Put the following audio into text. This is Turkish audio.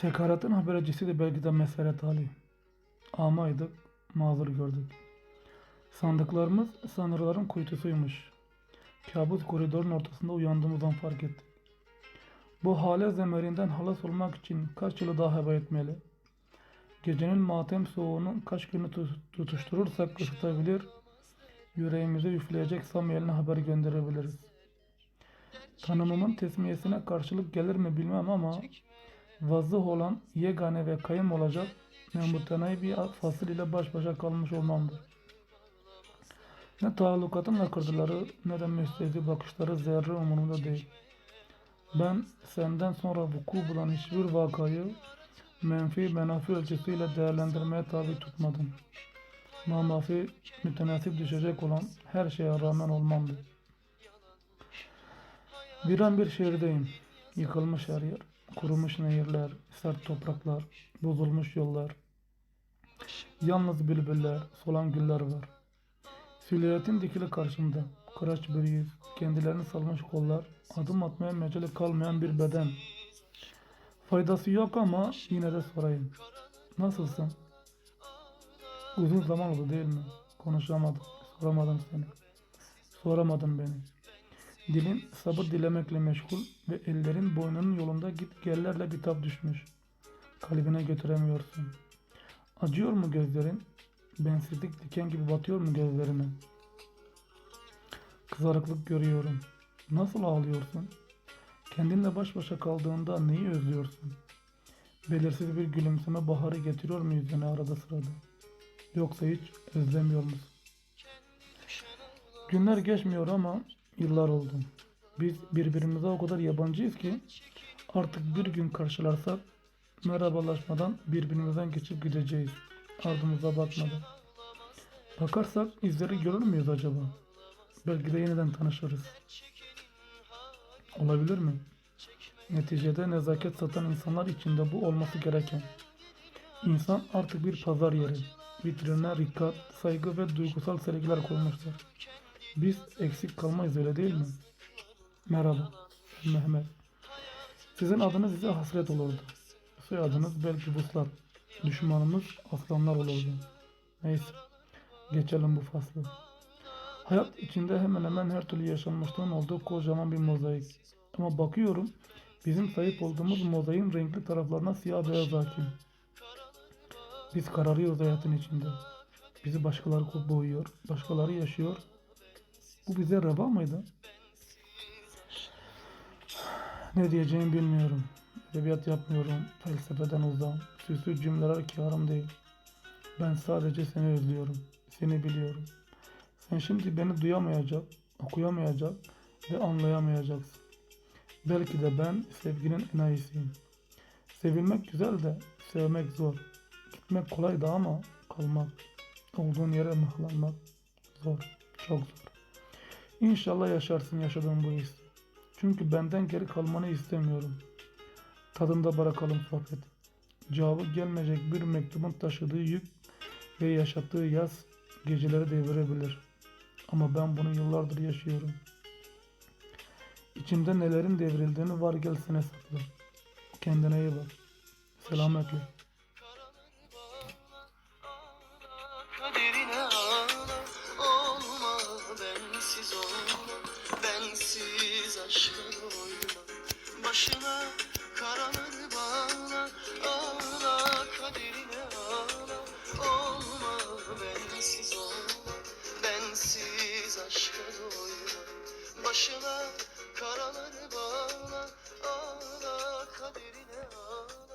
Sekaratın habercisi de belki de Meseret Ali. Amaydık, mazur gördük. Sandıklarımız sanırların kuytusuymuş. Kabus koridorun ortasında uyandığımızdan fark ettik. Bu hale zemerinden halas olmak için kaç yılı daha heba etmeli? Gecenin matem soğuğunu kaç günü tut- tutuşturursak ısıtabilir, yüreğimize üfleyecek Samuel'ine haber gönderebiliriz. Tanımımın tesmiyesine karşılık gelir mi bilmem ama vazıh olan yegane ve kayım olacak memutenayı bir fasıl ile baş başa kalmış olmamdır. Ne taallukatın lakırdıları ne de müstehzi bakışları zerre umurumda değil. Ben senden sonra vuku bulan hiçbir vakayı menfi menafi ölçüsüyle değerlendirmeye tabi tutmadım. Mamafi mütenasip düşecek olan her şeye rağmen olmamdı. Bir an bir şehirdeyim. Yıkılmış her yer. Kurumuş nehirler, sert topraklar, bozulmuş yollar. Yalnız bülbüller, solan güller var. Silüetin dikili karşımda. Kıraç bir yüz, kendilerini salmış kollar, adım atmaya mecali kalmayan bir beden. Faydası yok ama yine de sorayım. Nasılsın? Uzun zaman oldu değil mi? Konuşamadım, soramadım seni. Soramadım beni. Dilin sabır dilemekle meşgul ve ellerin boynunun yolunda git gellerle bitap düşmüş. Kalbine götüremiyorsun. Acıyor mu gözlerin? Bensizlik diken gibi batıyor mu gözlerine? Kızarıklık görüyorum. Nasıl ağlıyorsun? Kendinle baş başa kaldığında neyi özlüyorsun? Belirsiz bir gülümseme baharı getiriyor mu yüzüne arada sırada? Yoksa hiç özlemiyor musun? Günler geçmiyor ama yıllar oldu. Biz birbirimize o kadar yabancıyız ki artık bir gün karşılarsak merhabalaşmadan birbirimizden geçip gideceğiz. Ardımıza bakmadan. Bakarsak izleri görür müyüz acaba? Belki de yeniden tanışırız. Olabilir mi? Neticede nezaket satan insanlar içinde bu olması gereken. İnsan artık bir pazar yeri. Vitrine rikat, saygı ve duygusal sergiler koymuşlar. Biz eksik kalmayız öyle değil mi? Merhaba, Mehmet. Sizin adınız bize hasret olurdu. Soyadınız belki Vuslat. Düşmanımız aslanlar olurdu. Neyse, geçelim bu faslı. Hayat içinde hemen hemen her türlü yaşanmışlığın olduğu kocaman bir mozaik. Ama bakıyorum bizim sahip olduğumuz mozaiğin renkli taraflarına siyah beyaz hakim. Biz kararıyoruz hayatın içinde. Bizi başkaları boğuyor, başkaları yaşıyor. Bu bize reva mıydı? Ne diyeceğimi bilmiyorum. Edebiyat yapmıyorum, felsefeden uzağım. Süslü cümleler kârım değil. Ben sadece seni özlüyorum, seni biliyorum. Sen şimdi beni duyamayacak, okuyamayacak ve anlayamayacaksın. Belki de ben sevginin enayisiyim. Sevilmek güzel de sevmek zor. Gitmek kolay da ama kalmak, olduğun yere mıhlanmak zor, çok zor. İnşallah yaşarsın yaşadığın bu his. Çünkü benden geri kalmanı istemiyorum. Tadında bırakalım sohbet. Cevabı gelmeyecek bir mektubun taşıdığı yük ve yaşattığı yaz geceleri devirebilir. Ama ben bunu yıllardır yaşıyorum. İçimde nelerin devrildiğini var gel sen hesapla. Kendine iyi bak. Selametle. sensiz ol Bensiz aşka doyma Başına karanır bağla Ağla kaderine ağla Olma bensiz ol Bensiz aşka doyma Başına karanır bağla Ağla kaderine ağla